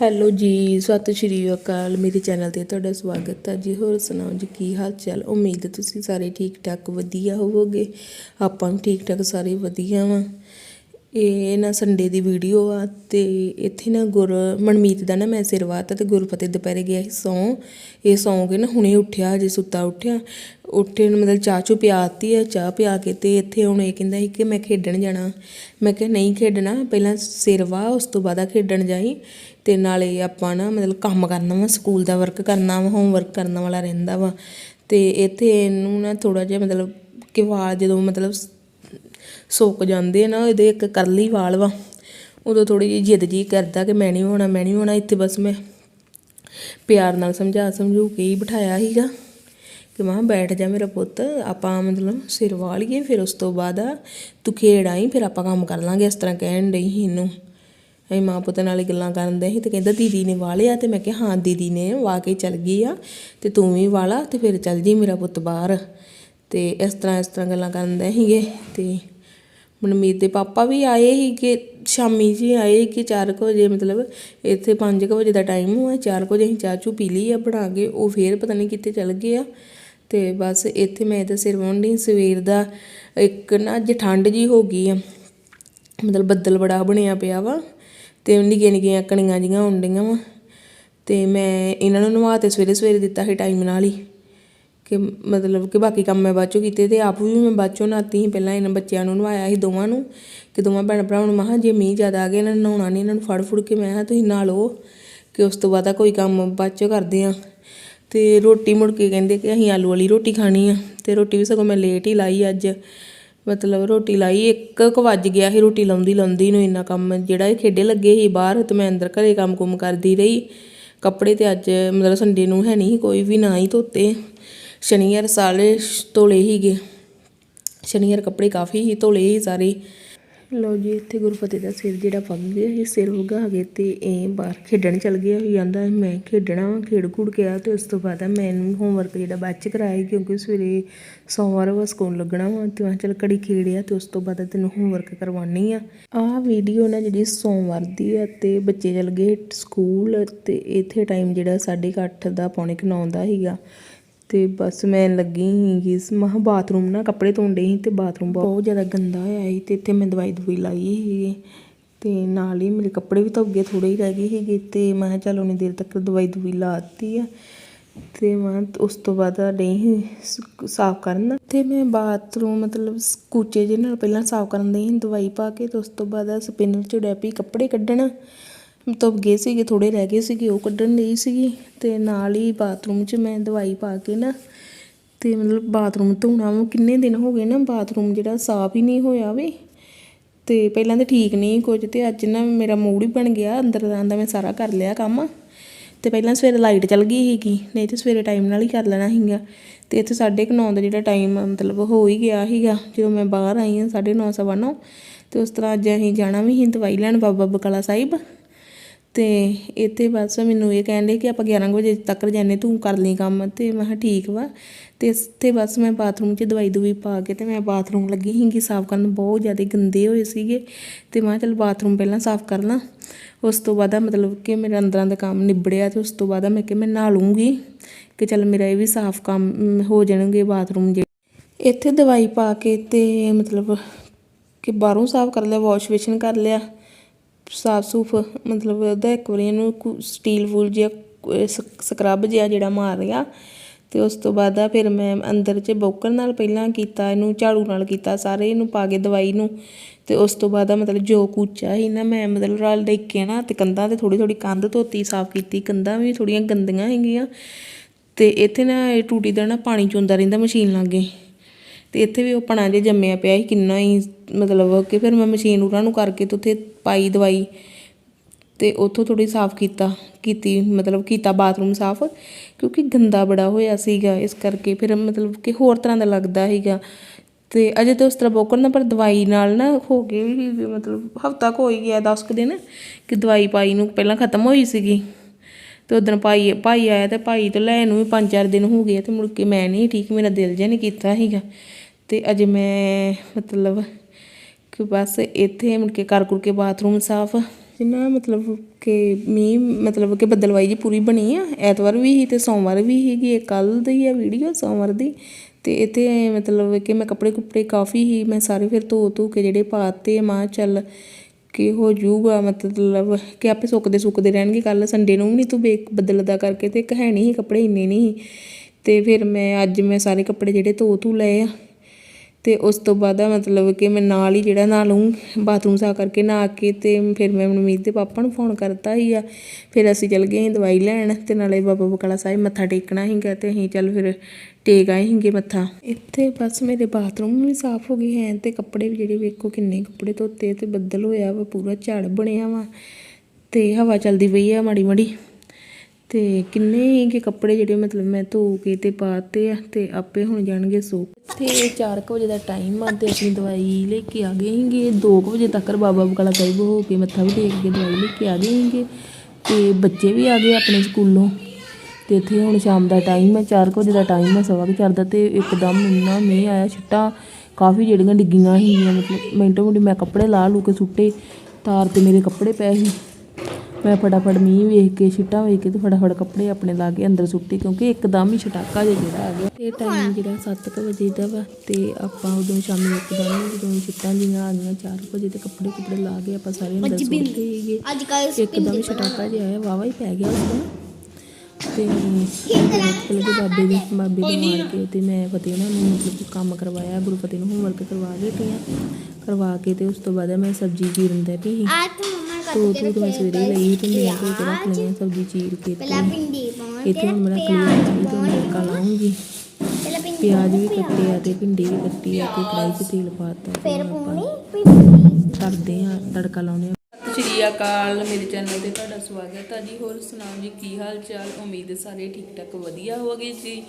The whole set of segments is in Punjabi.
ਹੈਲੋ ਜੀ, ਸਤਿ ਸ਼੍ਰੀ ਅਕਾਲ। ਮੇਰੇ ਚੈਨਲ ਤੇ ਤੁਹਾਡਾ ਸਵਾਗਤ ਹੈ ਜੀ। ਹੋਰ ਸੁਣਾਓ ਜੀ, ਕੀ ਹਾਲ ਚਾਲ ਉਮੀਦ ਤੁਸੀਂ ਸਾਰੇ ਠੀਕ ਠਾਕ ਵਧੀਆ ਹੋਵੋਗੇ। ਆਪਾਂ ਵੀ ਠੀਕ ਠਾਕ ਸਾਰੇ ਵਧੀਆ ਵਾਂ। ਇਹ ਨਾ ਸੰਡੇ ਦੀ ਵੀਡੀਓ ਆ ਤੇ ਇੱਥੇ ਨਾ ਗੁਰ, ਮਨਮੀਤ ਦਾ ਨਾ ਮੈਂ ਸਿਰ ਵਾਤਾ ਤੇ ਗੁਰਫਤਿਹ ਦੁਪਹਿਰੇ ਗਿਆ ਸੀ ਸੌਂ। ਇਹ ਸੌਂ ਕੇ ਨਾ ਹੁਣੇ ਉੱਠਿਆ, ਹਜੇ ਸੁੱਤਾ ਉੱਠਿਆ। ਉੱਠੇ ਨੂੰ ਮਤਲਬ ਚਾਹ ਚੂ ਪਿਆਤੀ ਆ, ਚਾਹ ਪਿਆ ਕੇ ਤੇ ਇੱਥੇ ਹੁਣ ਇਹ ਕਹਿੰਦਾ ਸੀ ਕਿ ਮੈਂ ਖੇਡਣ ਜਾਣਾ। ਮੈਂ ਕਿਹਾ, ਨਹੀਂ ਖੇਡਣਾ, ਪਹਿਲਾਂ ਸਿਰ ਵਾਹ, ਉਸ ਤੋਂ ਬਾਅਦ ਆ ਖੇਡਣ ਜਾਈ। ਅਤੇ ਨਾਲੇ ਆਪਾਂ ਨਾ ਮਤਲਬ ਕੰਮ ਕਰਨਾ ਵਾ, ਸਕੂਲ ਦਾ ਵਰਕ ਕਰਨਾ ਵਾ ਹੋਮਵਰਕ ਕਰਨ ਵਾਲਾ ਰਹਿੰਦਾ ਵਾ। ਅਤੇ ਇੱਥੇ ਇਹਨੂੰ ਨਾ ਥੋੜ੍ਹਾ ਜਿਹਾ ਮਤਲਬ ਕਿ ਵਾਲ ਜਦੋਂ ਮਤਲਬ ਸੁੱਕ ਜਾਂਦੇ ਆ ਨਾ, ਇਹਦੇ ਇੱਕ ਕਰਲੀ ਵਾਲ ਵਾ। ਉਦੋਂ ਥੋੜ੍ਹੀ ਜਿਹੀ ਜਿੱਦ ਜੀ ਕਰਦਾ ਕਿ ਮੈਂ ਨਹੀਂ ਹੋਣਾ, ਮੈਂ ਨਹੀਂ ਹੋਣਾ, ਇੱਥੇ ਬਸ ਮੈਂ ਪਿਆਰ ਨਾਲ ਸਮਝਾ ਸਮਝੂ ਕੇ ਹੀ ਬਿਠਾਇਆ ਸੀਗਾ। ਕਿ ਮਾਂ ਬੈਠ ਜਾ ਮੇਰਾ ਪੁੱਤ, ਆਪਾਂ ਮਤਲਬ ਸਿਰ ਵਾਲੀਏ, ਫਿਰ ਉਸ ਤੋਂ ਬਾਅਦ ਤੂੰ ਖੇਡ ਆਈ, ਫਿਰ ਆਪਾਂ ਕੰਮ ਕਰ ਲਾਂਗੇ, ਇਸ ਤਰ੍ਹਾਂ ਕਹਿਣ ਡਈ ਸੀ ਇਹਨੂੰ। ਅਸੀਂ ਮਾਂ ਪੁੱਤ ਨਾਲ ਗੱਲਾਂ ਕਰਨ ਦੇ ਸੀ ਤੇ ਕਹਿੰਦਾ ਦੀਦੀ ਨੇ ਵਾਲਿਆ ਤੇ ਮੈਂ ਕਿਹਾ ਹਾਂ ਦੀਦੀ ਨੇ ਵਾ ਕੇ ਚਲ ਗਈ ਆ ਤੇ ਤੂੰ ਵੀ ਵਾਲਾ ਤੇ ਫਿਰ ਚੱਲ ਜੀ ਮੇਰਾ ਪੁੱਤ ਬਾਹਰ। ਤੇ ਇਸ ਤਰ੍ਹਾਂ ਇਸ ਤਰ੍ਹਾਂ ਗੱਲਾਂ ਕਰਨ ਦੇ ਸੀਗੇ ਤੇ ਮਨਮੀਤ ਦੇ ਪਾਪਾ ਵੀ ਆਏ ਸੀ ਕਿ ਸ਼ਾਮੀ ਜੀ ਆਏ ਕਿ 4 ਵਜੇ, ਮਤਲਬ ਇੱਥੇ 5 ਵਜੇ ਦਾ ਟਾਈਮ ਹੋਇਆ 4 ਵਜੇ ਅਸੀਂ ਚਾਹ ਚੂ ਪੀ ਲਈ ਆ ਬਣਾ ਕੇ, ਉਹ ਫੇਰ ਪਤਾ ਨਹੀਂ ਕਿੱਥੇ ਚਲ ਗਏ ਆ। ਤੇ ਬਸ ਇੱਥੇ ਮੈਂ ਤਾਂ ਸਿਰ ਵਾਉਂਦੀ ਸਵੇਰ ਦਾ ਇੱਕ ਨਾ ਅੱਜ ਠੰਡ ਜੀ ਹੋ ਗਈ ਆ, ਮਤਲਬ ਬੱਦਲ ਬੜਾ ਬਣਿਆ ਪਿਆ ਵਾ। ਤੇ ਨਿੱਕੀਆਂ ਨਿੱਕੀਆਂ ਕਣੀਆਂ ਜੀਆਂ ਹੁੰਦੀਆਂ ਵਾ। ਤੇ ਮੈਂ ਇਹਨਾਂ ਨੂੰ ਨਵਾ ਤੇ ਸਵੇਰੇ ਸਵੇਰੇ ਦਿੱਤਾ ਸੀ ਟਾਈਮ ਨਾਲ ਹੀ। ਕਿ ਮਤਲਬ ਕਿ ਬਾਕੀ ਕੰਮ ਮੈਂ ਬਾਅਦ ਚੋਂ ਕੀਤੇ ਤੇ ਆਪ ਵੀ ਮੈਂ ਬਾਅਦ ਚੋਂ ਨਹਾਤੀ ਸੀ। ਪਹਿਲਾਂ ਇਹਨਾਂ ਬੱਚਿਆਂ ਨੂੰ ਨਵਾਇਆ ਸੀ ਦੋਵਾਂ ਨੂੰ। ਕਿ ਦੋਵਾਂ ਭੈਣ ਭਰਾਵਾਂ ਨੂੰ ਮਹਾ ਜੇ ਮੀਂਹ ਜ਼ਿਆਦਾ ਆ ਗਿਆ, ਇਹਨਾਂ ਨੂੰ ਨਹਾਉਣਾ ਨਹੀਂ ਇਹਨਾਂ ਨੂੰ ਫੜ ਫੁੜ ਕੇ ਮੈਂ ਕਿਹਾ, ਤੁਸੀਂ ਨਹਾ ਲਓ ਕਿ ਉਸ ਤੋਂ ਬਾਅਦ ਕੋਈ ਕੰਮ ਬਾਅਦ ਚੋਂ ਕਰਦੇ ਆ। ਤੇ ਰੋਟੀ ਮੁੜ ਕੇ ਕਹਿੰਦੇ ਕਿ ਅਸੀਂ ਆਲੂ ਵਾਲੀ ਰੋਟੀ ਖਾਣੀ ਆ। ਤੇ ਰੋਟੀ ਵੀ ਸਗੋਂ ਮੈਂ ਲੇਟ ਹੀ ਲਾਈ ਅੱਜ। ਮਤਲਬ ਰੋਟੀ ਲਾਈ, ਇੱਕ ਕੁ ਵੱਜ ਗਿਆ ਸੀ ਰੋਟੀ ਲਾਉਂਦੀ ਲਾਉਂਦੀ ਨੂੰ ਇੰਨਾ ਕੰਮ, ਜਿਹੜਾ ਇਹ ਖੇਡੇ ਲੱਗੇ ਸੀ ਬਾਹਰ, ਤੇ ਮੈਂ ਅੰਦਰ ਘਰੇ ਕੰਮ ਕੁਮ ਕਰਦੀ ਰਹੀ। ਕੱਪੜੇ ਤੇ ਅੱਜ ਮਤਲਬ ਸੰਡੇ ਨੂੰ ਹੈ ਨਹੀਂ ਕੋਈ ਵੀ, ਨਾ ਹੀ ਧੋਤੇ। ਸ਼ਨੀਵਾਰ ਸਾਰੇ ਧੋਲੇ ਹੀਗੇ ਸ਼ਨੀਵਾਰ ਕੱਪੜੇ ਕਾਫੀ ਹੀ ਧੋਲੇ ਸੀ ਸਾਰੇ। ਲਓ ਜੀ, ਇੱਥੇ ਗੁਰਫਤਿਹ ਦਾ ਸਿਰ ਜਿਹੜਾ ਪੱਕ ਗਿਆ ਇਹ ਸਿਰ ਵਗਾ ਗਏ ਤੇ ਇਹ ਬਾਹਰ ਖੇਡਣ ਚਲ ਗਿਆ ਸੀ। ਜਾਂਦਾ ਮੈਂ ਖੇਡਣਾ ਵਾ ਖੇਡ ਖੂਡ ਕੇ ਆ। ਤੇ ਉਸ ਤੋਂ ਬਾਅਦ ਮੈਨੂੰ ਹੋਮਵਰਕ ਜਿਹੜਾ ਬਾਅਦ ਚ ਕਰਾਇਆ ਕਿਉਂਕਿ ਸਵੇਰੇ ਸੋਮਵਾਰ ਵਾ ਸਕੂਲ ਲੱਗਣਾ ਵਾ, ਤੇ ਮੈਂ ਚਲ ਘੜੀ ਖੇਡਿਆ ਤੇ ਉਸ ਤੋਂ ਬਾਅਦ ਤੈਨੂੰ ਹੋਮਵਰਕ ਕਰਵਾਉਣੀ ਆ। ਆਹ ਵੀਡੀਓ ਨਾ ਜਿਹੜੀ ਸੋਮਵਾਰ ਦੀ ਆ, ਤੇ ਬੱਚੇ ਚਲ ਗਏ ਸਕੂਲ, ਤੇ ਇੱਥੇ ਟਾਈਮ ਜਿਹੜਾ 8:30 ਦਾ, ਪੌਣੇ 9 ਦਾ ਸੀਗਾ। ਤੇ ਬਸ ਮੈਂ ਲੱਗੀ ਸੀਗੀ ਮਹਾ ਬਾਥਰੂਮ ਨਾ ਕੱਪੜੇ ਧੋਣ ਡਈ ਸੀ ਤੇ ਬਾਥਰੂਮ ਬਹੁਤ ਜ਼ਿਆਦਾ ਗੰਦਾ ਹੋਇਆ ਸੀ ਤੇ ਇੱਥੇ ਮੈਂ ਦਵਾਈ ਦਵਾਈ ਲਾਈ ਸੀਗੀ। ਤੇ ਨਾਲ ਹੀ ਮੇਰੇ ਕੱਪੜੇ ਵੀ ਧੋ ਗਏ ਥੋੜੇ ਹੀ ਰਹਿ ਗਏ ਸੀਗੇ ਤੇ ਮੈਂ ਕਿਹਾ ਚੱਲ ਉਨੀ ਦੇਰ ਤੱਕ ਦਵਾਈ ਦਵਾਈ ਲਾਤੀ ਆ। ਤੇ ਮੈਂ ਉਸ ਤੋਂ ਬਾਅਦ ਡਈ ਸਾਫ਼ ਕਰਨ ਤੇ ਮੈਂ ਬਾਥਰੂਮ ਮਤਲਬ ਕੂਚੇ ਜਿਹੇ ਨਾਲ ਪਹਿਲਾਂ ਸਾਫ਼ ਕਰਨ ਡਈ ਦਵਾਈ ਪਾ ਕੇ ਤੇ ਉਸ ਤੋਂ ਬਾਅਦ ਸਪਿਨਰ ਚ ਡੈਪੀ ਕੱਪੜੇ ਕੱਢਣ। ਧੁੱਪ ਗਏ ਸੀਗੇ ਥੋੜੇ ਰਹਿ ਗਏ ਸੀਗੇ, ਉਹ ਕੱਢਣ ਲਈ ਸੀਗੀ ਤੇ ਨਾਲ ਹੀ ਬਾਥਰੂਮ 'ਚ ਮੈਂ ਦਵਾਈ ਪਾ ਕੇ ਨਾ ਤੇ ਮਤਲਬ ਬਾਥਰੂਮ ਧੋਣਾ ਕਿੰਨੇ ਦਿਨ ਹੋ ਗਏ ਨਾ ਬਾਥਰੂਮ ਜਿਹੜਾ ਸਾਫ਼ ਹੀ ਨਹੀਂ ਹੋਇਆ ਵੀ। ਤੇ ਪਹਿਲਾਂ ਤਾਂ ਠੀਕ ਨਹੀਂ ਕੁਝ ਤੇ ਅੱਜ ਨਾ ਮੇਰਾ ਮੂਡ ਹੀ ਬਣ ਗਿਆ, ਅੰਦਰ ਦਾ ਮੈਂ ਸਾਰਾ ਕਰ ਲਿਆ ਕੰਮ। ਤੇ ਪਹਿਲਾਂ ਸਵੇਰੇ ਲਾਈਟ ਚਲ ਗਈ ਸੀਗੀ, ਨਹੀਂ ਤੇ ਸਵੇਰੇ ਟਾਈਮ ਨਾਲ ਹੀ ਕਰ ਲੈਣਾ ਸੀਗਾ। ਤੇ ਇੱਥੇ 9:30 ਦਾ ਜਿਹੜਾ ਟਾਈਮ ਮਤਲਬ ਹੋ ਹੀ ਗਿਆ ਸੀਗਾ, ਜਦੋਂ ਮੈਂ ਬਾਹਰ ਆਈ ਹਾਂ 9:30 ਸਵਾ ਨੌ। ਤੇ ਉਸ ਤਰ੍ਹਾਂ ਅੱਜ ਅਸੀਂ ਜਾਣਾ ਵੀ ਸੀ ਦਵਾਈ ਲੈਣ ਬਾਬਾ ਬਕਾਲਾ ਸਾਹਿਬ। ਅਤੇ ਇੱਥੇ ਬਸ ਮੈਨੂੰ ਇਹ ਕਹਿਣ ਕਹਿੰਦੇ ਕਿ ਆਪਾਂ 11 ਵਜੇ ਤੱਕ ਜਾਣੇ ਤੂੰ ਕਰ ਲਈ ਕੰਮ। ਅਤੇ ਮੈਂ ਕਿਹਾ ਠੀਕ ਵਾ। ਅਤੇ ਇੱਥੇ ਬਸ ਮੈਂ ਬਾਥਰੂਮ 'ਚ ਦਵਾਈ ਦਵਾਈ ਪਾ ਕੇ ਅਤੇ ਮੈਂ ਬਾਥਰੂਮ ਲੱਗੀ ਸੀਗੀ ਸਾਫ਼ ਕਰਨ। ਬਹੁਤ ਜ਼ਿਆਦਾ ਗੰਦੇ ਹੋਏ ਸੀਗੇ। ਅਤੇ ਮੈਂ ਚਲ ਬਾਥਰੂਮ ਪਹਿਲਾਂ ਸਾਫ਼ ਕਰ ਲਾਂ। ਉਸ ਤੋਂ ਬਾਅਦ ਮਤਲਬ ਕਿ ਮੇਰੇ ਅੰਦਰਾਂ ਦਾ ਕੰਮ ਨਿਬੜਿਆ ਅਤੇ ਉਸ ਤੋਂ ਬਾਅਦ ਮੈਂ ਕਿ ਮੈਂ ਨਹਾ ਲੂੰਗੀ ਕਿ ਚਲ ਮੇਰਾ ਇਹ ਵੀ ਸਾਫ਼ ਕੰਮ ਹੋ ਜਾਣਗੇ ਬਾਥਰੂਮ ਜੇ। ਇੱਥੇ ਦਵਾਈ ਪਾ ਕੇ ਅਤੇ ਮਤਲਬ ਕਿ ਬਾਹਰੋਂ ਸਾਫ਼ ਕਰ ਲਿਆ, ਵਾਸ਼ ਵੇਸ਼ਨ ਕਰ ਲਿਆ। ਸਾਫ਼ ਸੂਫ, ਮਤਲਬ ਉਹਦਾ ਇੱਕ ਵਾਰੀ ਇਹਨੂੰ ਸਟੀਲ ਵੂਲ ਜਿਹਾ ਸਕਰਬ ਜਿਹਾ ਜਿਹੜਾ ਮਾਰ ਰਿਹਾ ਤੇ ਉਸ ਤੋਂ ਬਾਅਦ ਆ ਫਿਰ ਮੈਂ ਅੰਦਰ 'ਚ ਬੋਕਰ ਨਾਲ ਪਹਿਲਾਂ ਕੀਤਾ, ਇਹਨੂੰ ਝਾੜੂ ਨਾਲ ਕੀਤਾ, ਸਾਰੇ ਇਹਨੂੰ ਪਾ ਕੇ ਦਵਾਈ ਨੂੰ ਤੇ ਉਸ ਤੋਂ ਬਾਅਦ ਆ ਮਤਲਬ ਜੋ ਕੂਚਾ ਸੀ ਨਾ, ਮੈਂ ਮਤਲਬ ਰਲ ਦੇ ਕੇ ਨਾ ਤੇ ਕੰਧਾਂ ਤੇ ਥੋੜੀ ਥੋੜੀ ਕੰਧ ਧੋਤੀ, ਸਾਫ਼ ਕੀਤੀ, ਕੰਧਾਂ ਵੀ ਥੋੜੀਆਂ ਗੰਦੀਆਂ ਹੈਗੀਆਂ ਤੇ ਇੱਥੇ ਨਾ ਇਹ ਟੂਟੀ ਦਾ ਨਾ ਪਾਣੀ ਚੁੰਦਾ ਰਹਿੰਦਾ ਮਸ਼ੀਨ ਲਾਗੇ। ਤੇ ਇੱਥੇ ਵੀ ਉਹ ਪਣਾ ਜੇ ਜੰਮਿਆ ਪਿਆ ਸੀ, ਕਿੰਨਾ ਹੀ ਮਤਲਬ ਕਿ ਫਿਰ ਮੈਂ ਮਸ਼ੀਨ ਉਹਨਾਂ ਨੂੰ ਕਰਕੇ ਤੇ ਉੱਥੇ ਪਾਈ ਦਵਾਈ ਤੇ ਉੱਥੋਂ ਥੋੜੀ ਸਾਫ਼ ਕੀਤਾ, ਕੀਤੀ, ਮਤਲਬ ਕੀਤਾ ਬਾਥਰੂਮ ਸਾਫ਼, ਕਿਉਂਕਿ ਗੰਦਾ ਬੜਾ ਹੋਇਆ ਸੀਗਾ, ਇਸ ਕਰਕੇ ਫਿਰ ਮਤਲਬ ਕਿ ਹੋਰ ਤਰ੍ਹਾਂ ਦਾ ਲੱਗਦਾ ਸੀਗਾ। ਤੇ ਅਜੇ ਤਾਂ ਉਸ ਤਰ੍ਹਾਂ ਬੋਕਰ ਨਾ ਪਰ ਦਵਾਈ ਨਾਲ ਨਾ ਹੋ ਗਏ ਵੀ ਮਤਲਬ ਹਫਤਾ ਕੋ ਹੀ ਗਿਆ 10 ਕੁ ਦਿਨ, ਕਿ ਦਵਾਈ ਪਾਈ ਨੂੰ ਪਹਿਲਾਂ ਖਤਮ ਹੋਈ ਸੀਗੀ। ਤੇ ਉਦੋਂ ਭਾਈ ਭਾਈ ਆਇਆ ਤੇ ਭਾਈ ਤੋਂ ਲੈਣ ਨੂੰ ਵੀ 5-4 ਦਿਨ ਹੋ ਗਏ ਤੇ ਮੁੜ ਕੇ ਮੈਂ ਨਹੀਂ, ਠੀਕ, ਮੇਰਾ ਦਿਲ ਜਿਹਾ ਨਹੀਂ ਕੀਤਾ ਸੀਗਾ। ਅਤੇ ਅਜੇ ਮੈਂ ਮਤਲਬ ਕਿ ਬਸ ਇੱਥੇ ਮੁੜ ਕੇ ਕਰ ਕੁਰ ਕੇ ਬਾਥਰੂਮ ਸਾਫ਼ ਨਾ ਮਤਲਬ ਕਿ ਮੀਂਹ ਮਤਲਬ ਕਿ ਬੱਦਲਵਾਈ ਜੀ ਪੂਰੀ ਬਣੀ ਆ। ਐਤਵਾਰ ਵੀ ਸੀ ਅਤੇ ਸੋਮਵਾਰ ਵੀ ਸੀਗੀ, ਇਹ ਕੱਲ੍ਹ ਦੀ ਆ ਵੀਡੀਓ ਸੋਮਵਾਰ ਦੀ। ਅਤੇ ਇੱਥੇ ਮਤਲਬ ਕਿ ਮੈਂ ਕੱਪੜੇ ਕੁੱਪੜੇ ਕਾਫੀ ਹੀ ਮੈਂ ਸਾਰੇ ਫਿਰ ਧੋ ਧੋ ਕੇ ਜਿਹੜੇ ਪਾਤੇ ਮਾਂ ਚੱਲ ਕਿ ਹੋ ਜਾਊਗਾ, ਮਤਲਬ ਕਿ ਆਪੇ ਸੁੱਕਦੇ ਸੁੱਕਦੇ ਰਹਿਣਗੇ। ਕੱਲ ਸੰਡੇ ਨੂੰ ਵੀ ਨਹੀਂ ਤੂੰ ਬੇਕ ਬਦਲਦਾ ਕਰਕੇ ਤੇ ਇੱਕ ਹੈ ਨਹੀਂ ਸੀ ਕੱਪੜੇ, ਇੰਨੇ ਨਹੀਂ ਸੀ। ਤੇ ਫਿਰ ਮੈਂ ਅੱਜ ਮੈਂ ਸਾਰੇ ਕੱਪੜੇ ਜਿਹੜੇ ਧੋ ਧੂ ਲਏ ਆ। ਅਤੇ ਉਸ ਤੋਂ ਬਾਅਦ ਮਤਲਬ ਕਿ ਮੈਂ ਨਾਲ ਹੀ ਜਿਹੜਾ ਨਹਾ ਲਊਂ ਬਾਥਰੂਮ ਸਾਫ਼ ਕਰਕੇ ਨਹਾ ਕੇ ਅਤੇ ਫਿਰ ਮੈਂ ਮਨਮੀਤ ਦੇ ਪਾਪਾ ਨੂੰ ਫੋਨ ਕਰਤਾ ਹੀ ਆ। ਫਿਰ ਅਸੀਂ ਚੱਲ ਗਏ ਸੀ ਦਵਾਈ ਲੈਣ ਅਤੇ ਨਾਲੇ ਬਾਬਾ ਬਕਾਲਾ ਸਾਹਿਬ ਮੱਥਾ ਟੇਕਣਾ ਸੀਗਾ ਅਤੇ ਅਸੀਂ ਚੱਲ ਫਿਰ ਟੇਕ ਆਏ ਸੀਗੇ ਮੱਥਾ। ਇੱਥੇ ਬਸ ਮੇਰੇ ਬਾਥਰੂਮ ਵੀ ਸਾਫ਼ ਹੋ ਗਏ ਹੈ ਅਤੇ ਕੱਪੜੇ ਵੀ ਜਿਹੜੇ ਵੇਖੋ ਕਿੰਨੇ ਕੱਪੜੇ ਧੋਤੇ ਅਤੇ ਬੱਦਲ ਹੋਇਆ ਵਾ, ਪੂਰਾ ਝੜ ਬਣਿਆ ਵਾ ਅਤੇ ਹਵਾ ਚੱਲਦੀ ਪਈ ਆ ਮਾੜੀ ਮਾੜੀ। ਤੇ ਕਿੰਨੇ ਹੀ ਕਿ ਕੱਪੜੇ ਜਿਹੜੇ ਮਤਲਬ ਮੈਂ ਧੋ ਕੇ ਤੇ ਪਾਤੇ ਆ ਤੇ ਆਪੇ ਹੁਣ ਜਾਣਗੇ ਸੋ ਤੇ 4 ਵਜੇ ਦਾ ਟਾਈਮ ਆ ਤੇ ਅਸੀਂ ਦਵਾਈ ਲੈ ਕੇ ਆ ਗਏ ਸੀਗੇ। 2 ਵਜੇ ਤੱਕ ਬਾਬਾ ਬਕਾਲਾ ਸਾਹਿਬ ਹੋ ਕੇ ਮੱਥਾ ਵੀ ਟੇਕ ਕੇ ਦਵਾਈ ਲੈ ਕੇ ਆ ਗਏ ਸੀਗੇ ਤੇ ਬੱਚੇ ਵੀ ਆ ਗਏ ਆਪਣੇ ਸਕੂਲੋਂ। ਤੇ ਇੱਥੇ ਹੁਣ ਸ਼ਾਮ ਦਾ ਟਾਈਮ ਹੈ 4 ਵਜੇ ਦਾ ਟਾਈਮ ਹੈ ਸਵਾ ਕੁ ਚਾਰ ਦਾ ਤੇ ਇੱਕਦਮ ਇੰਨਾ ਮੀਂਹ ਆਇਆ, ਛਿੱਟਾ ਕਾਫੀ ਜਿਹੜੀਆਂ ਡਿੱਗੀਆਂ ਸੀਗੀਆਂ, ਮਤਲਬ ਮਿੰਟੋ ਮਿੰਟ ਮੈਂ ਕੱਪੜੇ ਲਾ ਲੂ ਕੇ ਸੁੱਟੇ, ਤਾਰ ਤੇ ਮੇਰੇ ਕੱਪੜੇ ਪਏ ਸੀ। ਮੈਂ ਫਟਾਫਟ ਮੀਂਹ ਵੇਖ ਕੇ ਛਿੱਟਾਂ ਵੇਖ ਕੇ ਤੇ ਫਟਾਫਟ ਕੱਪੜੇ ਆਪਣੇ ਲਾ ਕੇ ਅੰਦਰ ਸੁੱਟੇ ਕਿਉਂਕਿ ਇੱਕਦਮ ਹੀ ਛਟਾਕਾ ਜਿਹਾ ਜਿਹੜਾ ਆ ਗਿਆ। ਤੇ ਟਾਈਮ ਜਿਹੜਾ 7 ਵਜੇ ਦਾ ਵਾ ਤੇ ਆਪਾਂ ਉਦੋਂ ਸ਼ਾਮੀ ਇੱਕਦਮ ਜਦੋਂ ਛਿੱਟਾਂ ਜਿਹੀਆਂ ਆ ਗਈਆਂ 4 ਵਜੇ ਤੇ ਕੱਪੜੇ ਕੁਪੜੇ ਲਾ ਕੇ ਆਪਾਂ ਸਾਰੇ ਅੰਦਰ ਸੁੱਟ ਗਏ ਅੱਜ ਕੱਲ ਇੱਕਦਮ ਛਟਾਕਾ ਜਿਹਾ ਆਇਆ ਵਾਵਾ ਹੀ ਪੈ ਗਿਆ ਉਸ ਦਿਨ। ਤੇ ਕੋਲ ਦੇ ਬਾਬੇ ਦੇ ਬਾਬੇ ਦੇ ਮਾਰ ਕੇ ਤੇ ਮੈਂ ਫਤਿਹ ਉਹਨਾਂ ਨੂੰ ਮਤਲਬ ਕਿ ਕੰਮ ਕਰਵਾਇਆ ਗੁਰੂ ਫਤਿਹ ਨੂੰ ਹੋਮਵਰਕ ਕਰਵਾ ਕੇ ਤੇ ਕਰਵਾ ਕੇ ਤੇ ਉਸ ਤੋਂ ਬਾਅਦ ਮੈਂ ਸਬਜ਼ੀ ਚੀਰਨ ਦੇ ਪਈ ਤੋ ਕੇ ਤੂੰ ਤਾਂ ਸਵੇਰੇ ਲਈ ਤੇ ਮੈਂ ਕੋਈ ਤੇ ਰੱਖ ਲਈਆਂ ਸਬਜ਼ੀ ਚੀਰ ਕੇ ਪਹਿਲਾਂ ਭਿੰਡੀ ਪਾਉਣ ਇੱਥੇ ਹੁਣ ਮੇਰਾ ਕਲੀਅਰ ਚਾਹੀਦਾ ਤੇ ਮੈਂ ਤੜਕਾ ਲਾਉਂਗੀ ਪਹਿਲਾਂ ਭਿੰਡੀ ਪਿਆਜ਼ ਵੀ ਕੱਟੇ ਆ ਤੇ ਭਿੰਡੀ ਵੀ ਕੱਟੀ ਆ ਤੇ ਕੜਾਈ 'ਚ ਤੇਲ ਪਾਤਾ ਫਿਰ ਪੂਣੀ ਭਿੰਡੀ। ਕਰਦੇ ਆ ਤੜਕਾ ਲਾਉਨੇ ਆ ਸਤਿ ਸ਼੍ਰੀ ਅਕਾਲ ਮੇਰੇ ਚੈਨਲ ਤੇ ਤੁਹਾਡਾ ਸਵਾਗਤ ਹੈ ਜੀ। ਹੋਰ ਸੁਣਾਓ ਜੀ ਕੀ ਹਾਲ ਚਾਲ? ਉਮੀਦ ਸਾਰੇ ਠੀਕ ਠਾਕ ਵਧੀਆ ਹੋਵੋਗੇ ਜੀ।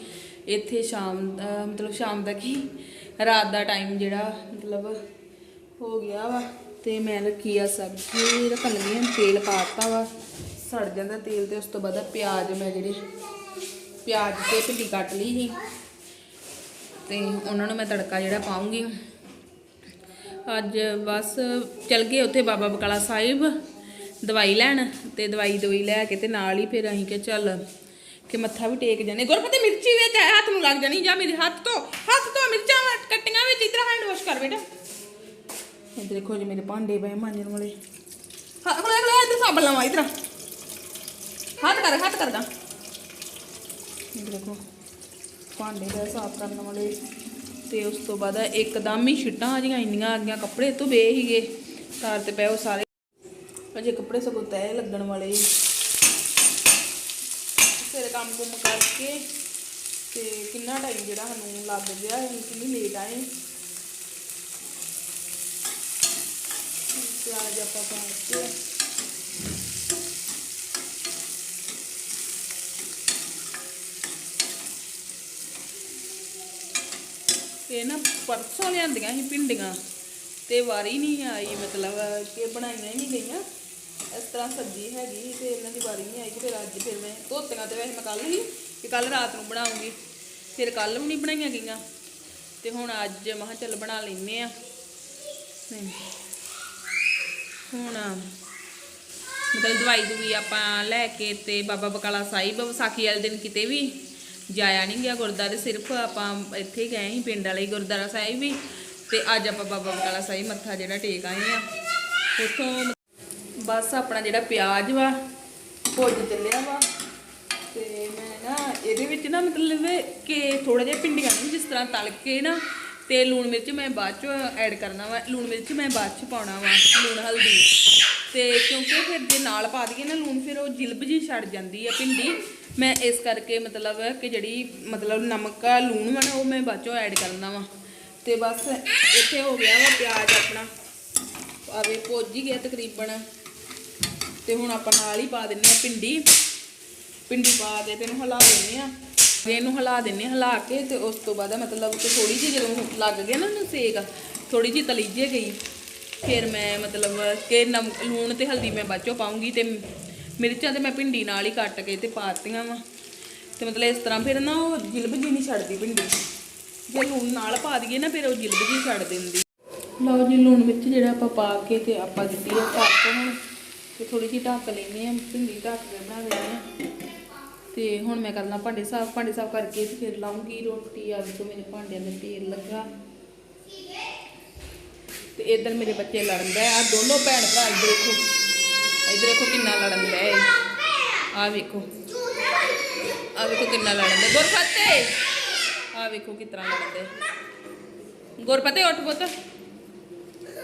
ਇੱਥੇ ਸ਼ਾਮ ਦਾ ਮਤਲਬ ਸ਼ਾਮ ਦਾ ਕੀ? ਰਾਤ ਦਾ ਟਾਈਮ ਜਿਹੜਾ ਮਤਲਬ ਹੋ ਗਿਆ ਵਾ। ਤੇ ਮੈਂ ਰੱਖੀ ਆ ਸਬਜ਼ੀ ਰੱਖਣ ਲੱਗੀ ਹਾਂ ਤੇਲ ਪਾਤਾ ਵਾ। ਸੜ ਜਾਂਦਾ ਤੇਲ ਤੇ ਉਸ ਤੋਂ ਬਾਅਦ ਪਿਆਜ਼ ਮੈਂ ਜਿਹੜੇ ਪਿਆਜ਼ ਤੇ ਭਿੰਡੀ ਕੱਟ ਲਈ ਸੀ। ਤੇ ਉਹਨਾਂ ਨੂੰ ਮੈਂ ਤੜਕਾ ਜਿਹੜਾ ਪਾਉਂਗੀ ਅੱਜ ਬਸ ਚਲ ਗਏ ਉੱਥੇ ਬਾਬਾ ਬਕਾਲਾ ਸਾਹਿਬ, ਦਵਾਈ ਲੈਣ ਤੇ ਦਵਾਈ ਦਵਾਈ ਲੈ ਕੇ ਤੇ ਨਾਲ ਹੀ ਫਿਰ ਅਸੀਂ ਕਿ ਚੱਲ ਕਿ ਮੱਥਾ ਵੀ ਟੇਕ ਜਾਣੇ। ਗੁਰਪਤੇ ਮਿਰਚੀ ਵਿੱਚ ਹੱਥ ਨੂੰ ਲੱਗ ਜਾਣੀ ਜਾਂ ਮੇਰੇ ਹੱਥ ਤੋਂ ਹੱਥ ਤੋਂ ਮਿਰਚਾਂ ਕੱਟੀਆਂ ਵਿੱਚ, ਇਧਰ ਹੈਂਡ ਵਾਸ਼ ਕਰ ਬੇਟਾ। ਇੱਧਰ ਦੇਖੋ ਜੀ ਮੇਰੇ ਭਾਂਡੇ ਪਏ ਮਾਂਜਣ ਵਾਲੇ। ਹਾਂ ਕੋਲੇ ਕੋਲੇ ਇੱਧਰ ਸਾਬਣ ਲਾਵਾਂ ਇਧਰ। ਹੱਥ ਕਰ ਹੱਥ ਕਰਦਾ। ਇੱਧਰ ਦੇਖੋ ਭਾਂਡੇ ਦਾ ਸਾਫ਼ ਕਰਨ ਵਾਲੇ। ਤੇ ਉਸ ਤੋਂ ਬਾਅਦ ਇੱਕਦਮ ਹੀ ਛਿੱਟਾਂ ਆ ਜੀਆਂ ਇੰਨੀਆਂ ਆ ਗਈਆਂ ਕੱਪੜੇ ਤੋਂ ਬੇ ਹੀਗੇ ਤਾਰ ਤੇ ਪਏ ਉਹ ਸਾਰੇ। ਅਜੇ ਕੱਪੜੇ ਸਗੋਂ ਤੈ ਲੱਗਣ ਵਾਲੇ। ਫਿਰ ਕੰਮ ਕੁਮ ਕਰਕੇ ਤੇ ਕਿੰਨਾ ਟਾਈਮ ਜਿਹੜਾ ਸਾਨੂੰ ਲੱਗ ਗਿਆ ਅਸੀਂ ਕਿੰਨੀ ਲੇਟ ਆਏ। ਪਿਆਜ਼ ਆਪਾਂ ਪਾ ਕੇ ਤੇ ਨਾ ਪਰਸੋਂ ਲਿਆਂਦੀਆਂ ਸੀ ਭਿੰਡੀਆਂ ਤੇ ਵਾਰੀ ਨਹੀਂ ਆਈ, ਮਤਲਬ ਕਿ ਬਣਾਈਆਂ ਹੀ ਨਹੀਂ ਗਈਆਂ। ਇਸ ਤਰ੍ਹਾਂ ਸਬਜ਼ੀ ਹੈਗੀ ਤੇ ਇਹਨਾਂ ਦੀ ਵਾਰੀ ਨਹੀਂ ਆਈ ਤੇ ਫਿਰ ਅੱਜ ਫਿਰ ਮੈਂ ਧੋਤੀਆਂ ਤੇ ਵੈਸੇ ਮੈਂ ਕੱਲ ਹੀ ਕਿ ਕੱਲ ਰਾਤ ਨੂੰ ਬਣਾਉਂਗੀ। ਫਿਰ ਕੱਲ ਵੀ ਨਹੀਂ ਬਣਾਈਆਂ ਗਈਆਂ ਤੇ ਹੁਣ ਅੱਜ ਮੈਂ ਕਿਹਾ ਚੱਲ ਬਣਾ ਲੈਨੇ ਆ ਹੁਣ ਮਤਲਬ ਦਵਾਈ ਦੂਈ ਆਪਾਂ ਲੈ ਕੇ ਤੇ ਬਾਬਾ ਬਕਾਲਾ ਸਾਹਿਬ ਵਿਸਾਖੀ ਵਾਲੇ ਦਿਨ ਕਿਤੇ ਵੀ ਜਾਇਆ ਨਹੀਂ ਗਿਆ ਗੁਰਦੁਆਰੇ ਸਿਰਫ ਆਪਾਂ ਇੱਥੇ ਗਏ ਸੀ, ਪਿੰਡ ਵਾਲੇ ਗੁਰਦੁਆਰਾ ਸਾਹਿਬ ਵੀ ਤੇ ਅੱਜ ਆਪਾਂ ਬਾਬਾ ਬਕਾਲਾ ਸਾਹਿਬ ਮੱਥਾ ਜਿਹੜਾ ਟੇਕ ਆਏ ਆ। ਉੱਥੋਂ ਬਸ ਆਪਣਾ ਜਿਹੜਾ ਪਿਆਜ਼ ਵਾ ਭੁੱਜ ਚੱਲਿਆ ਵਾ। ਤੇ ਮੈਂ ਨਾ ਇਹਦੇ ਵਿੱਚ ਨਾ ਮਤਲਬ ਕਿ ਥੋੜਾ ਜਿਹਾ ਭਿੰਡੀਆਂ ਨੂੰ ਜਿਸ ਤਰ੍ਹਾਂ ਤਲ ਕੇ ਨਾ ਤੇ ਲੂਣ ਮਿਰਚ ਮੈਂ ਬਾਅਦ ਚ ਐਡ ਕਰਨਾ ਵਾ। ਲੂਣ ਮਿਰਚ ਮੈਂ ਬਾਅਦ ਚ ਪਾਉਣਾ ਵਾ, ਲੂਣ ਹਲਦੀ। ਤੇ ਕਿਉਂਕਿ ਫਿਰ ਜੇ ਨਾਲ ਪਾ ਦਈਏ ਨਾ ਲੂਣ, ਫਿਰ ਉਹ ਜਿਲਬ ਜੀ ਛੱਡ ਜਾਂਦੀ ਆ ਭਿੰਡੀ। ਮੈਂ ਇਸ ਕਰਕੇ ਮਤਲਬ ਕਿ ਜਿਹੜੀ ਮਤਲਬ ਨਮਕ ਆ, ਲੂਣ ਵਾ ਨਾ, ਉਹ ਮੈਂ ਬਾਅਦ ਚੋਂ ਐਡ ਕਰਨਾ ਵਾ। ਤੇ ਬਸ ਇੱਥੇ ਹੋ ਗਿਆ ਵਾ ਪਿਆਜ਼ ਆਪਣਾ। ਆਵੇ ਭੁੱਜ ਹੀ ਗਿਆ ਤਕਰੀਬਨ। ਤੇ ਹੁਣ ਆਪਾਂ ਨਾਲ ਹੀ ਪਾ ਦਿੰਨੇ ਆ ਭਿੰਡੀ। ਭਿੰਡੀ ਪਾ ਕੇ ਤੇ ਇਹਨੂੰ ਹਿਲਾ ਦਿੰਨੇ ਆ। ਤੇ ਇਹਨੂੰ ਹਿਲਾ ਦਿੰਨੇ ਆ, ਹਿਲਾ ਕੇ ਤੇ ਉਸ ਤੋਂ ਬਾਅਦ ਮਤਲਬ ਕਿ ਥੋੜੀ ਜਿਹੀ ਜਦੋਂ ਲੱਗ ਗਿਆ ਨਾ ਉਹਨੂੰ ਸੇਕ ਥੋੜੀ ਜਿਹੀ ਤਲੀ ਜੇ ਗਈ ਫਿਰ ਮੈਂ ਮਤਲਬ ਕਿ ਨਮ ਲੂਣ ਤੇ ਹਲਦੀ ਮੈਂ ਬਾਅਦ ਚੋਂ ਪਾਉਂਗੀ ਤੇ ਮਿਰਚਾਂ ਤੇ ਮੈਂ ਭਿੰਡੀ ਨਾਲ ਹੀ ਕੱਟ ਕੇ ਤੇ ਪਾਤੀਆਂ ਵਾ। ਤੇ ਮਤਲਬ ਇਸ ਤਰ੍ਹਾਂ ਫਿਰ ਨਾ ਉਹ ਜਿਲਬ ਜੀ ਨਹੀਂ ਛੱਡਦੀ ਭਿੰਡੀ। ਜੇ ਲੂਣ ਨਾਲ ਪਾ ਦਈਏ ਨਾ ਫਿਰ ਉਹ ਜਿਲਬ ਜੀ ਛੱਡ ਦਿੰਦੀ। ਲਓ ਜੀ ਲੂਣ ਵਿੱਚ ਜਿਹੜਾ ਆਪਾਂ ਪਾ ਕੇ ਤੇ ਆਪਾਂ ਦਿੱਤੀ ਆ ਕੱਪ ਹੁਣ। ਤੇ ਥੋੜੀ ਜਿਹੀ ਢੱਕ ਲੈਂਦੇ ਆ ਭਿੰਡੀ ਢੱਕ ਕੇ ਬਣਾ ਲੈਂਦੇ ਆ। ਤੇ ਹੁਣ ਮੈਂ ਕਰਨਾ ਭਾਂਡੇ ਸਾਫ਼ ਭਾਂਡੇ ਸਾਫ਼ ਕਰਕੇ ਤੇ ਫਿਰ ਲਾਉਂਗੀ ਰੋਟੀ ਆ ਵੇਖੋ ਮੇਰੇ ਭਾਂਡਿਆਂ ਦੇ ਢੇਰ ਲੱਗਾ। ਤੇ ਇਧਰ ਮੇਰੇ ਬੱਚੇ ਲੜਨ ਦੇ ਆ ਦੋਨੋਂ ਭੈਣ ਭਰਾ ਇੱਧਰ ਦੇਖੋ। ਇੱਧਰ ਦੇਖੋ ਕਿੰਨਾ ਲੜਨ ਦੇ ਆ ਵੇਖੋ। ਆ ਵੇਖੋ ਕਿੰਨਾ ਲੜਨ ਦੇ ਗੁਰਫਤੇ ਆ ਵੇਖੋ ਕਿਤਨਾ ਲੜਨ ਦੇ ਗੁਰਫਤੇ ਉੱਠ ਪੁੱਤ।